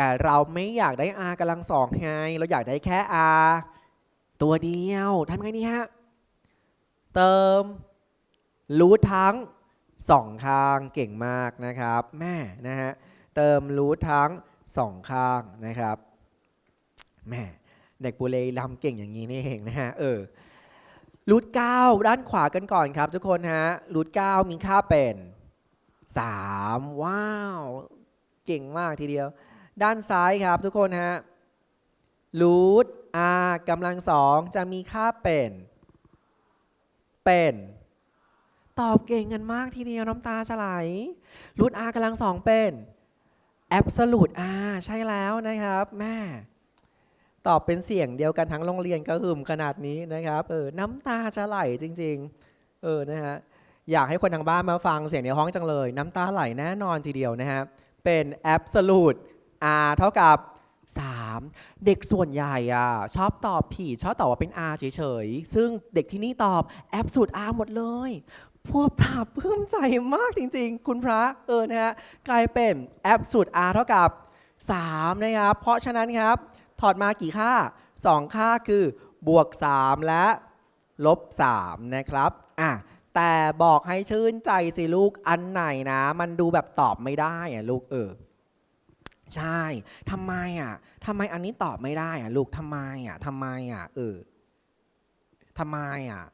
แต่เราไม่อยากได้ r กำลังสองไง เราอยากได้แค่ r ตัวเดียวทำไงดีฮะ เติม รูททั้งสองข้างเก่งมากนะครับแม่นะฮะ เติมรูททั้งสองข้างนะครับแม่เด็กบุเรีลำเก่งอย่างนี้นี่เองนะฮะเออรูทเก้าด้านขวากันก่อนครับ ทุกคนฮะรูทเก้ามีค่าเป็น 3 ว้าว เก่งมากทีเดียว ด้านซ้ายครับทุกคนฮะรูท r กำลังสองจะมีค่าเป็น เป็น ตอบเก่งกันมากทีเดียวน้ำตาจะไหลรูท r กำลังสองเป็น absolute r ใช่แล้วนะครับแม่ตอบเป็นเสียงเดียวกันทั้งโรงเรียนก็หึมขนาดนี้นะครับเออน้ำตาจะไหลจริง ๆ เออนะฮะอยากให้คนทางบ้านมาฟังเสียงในห้องจังเลย น้ำตาไหลแน่นอนทีเดียวนะฮะเป็น absolute r เท่ากับ 3 เด็กส่วนใหญ่อะชอบตอบผิดชอบตอบว่าเป็น r เฉยๆ ซึ่งเด็กที่นี่ตอบ absolute r หมดเลย พวกปราบปลื้มใจมากจริงๆ คุณพระเออนะฮะกลายเป็น absolute r เท่ากับ 3 นะครับ เพราะฉะนั้นครับ ถอดมากี่ค่า 2 ค่าคือบวก 3 และลบ 3 นะครับอะแต่บอกให้ชื่นใจสิลูกอันไหนนะ มันดูแบบตอบไม่ได้อะลูกเออ ใช่ทำไมอะทำไมอันนี้ตอบไม่ได้อะลูกทำไมอะทำไมอะเออทำไมอะ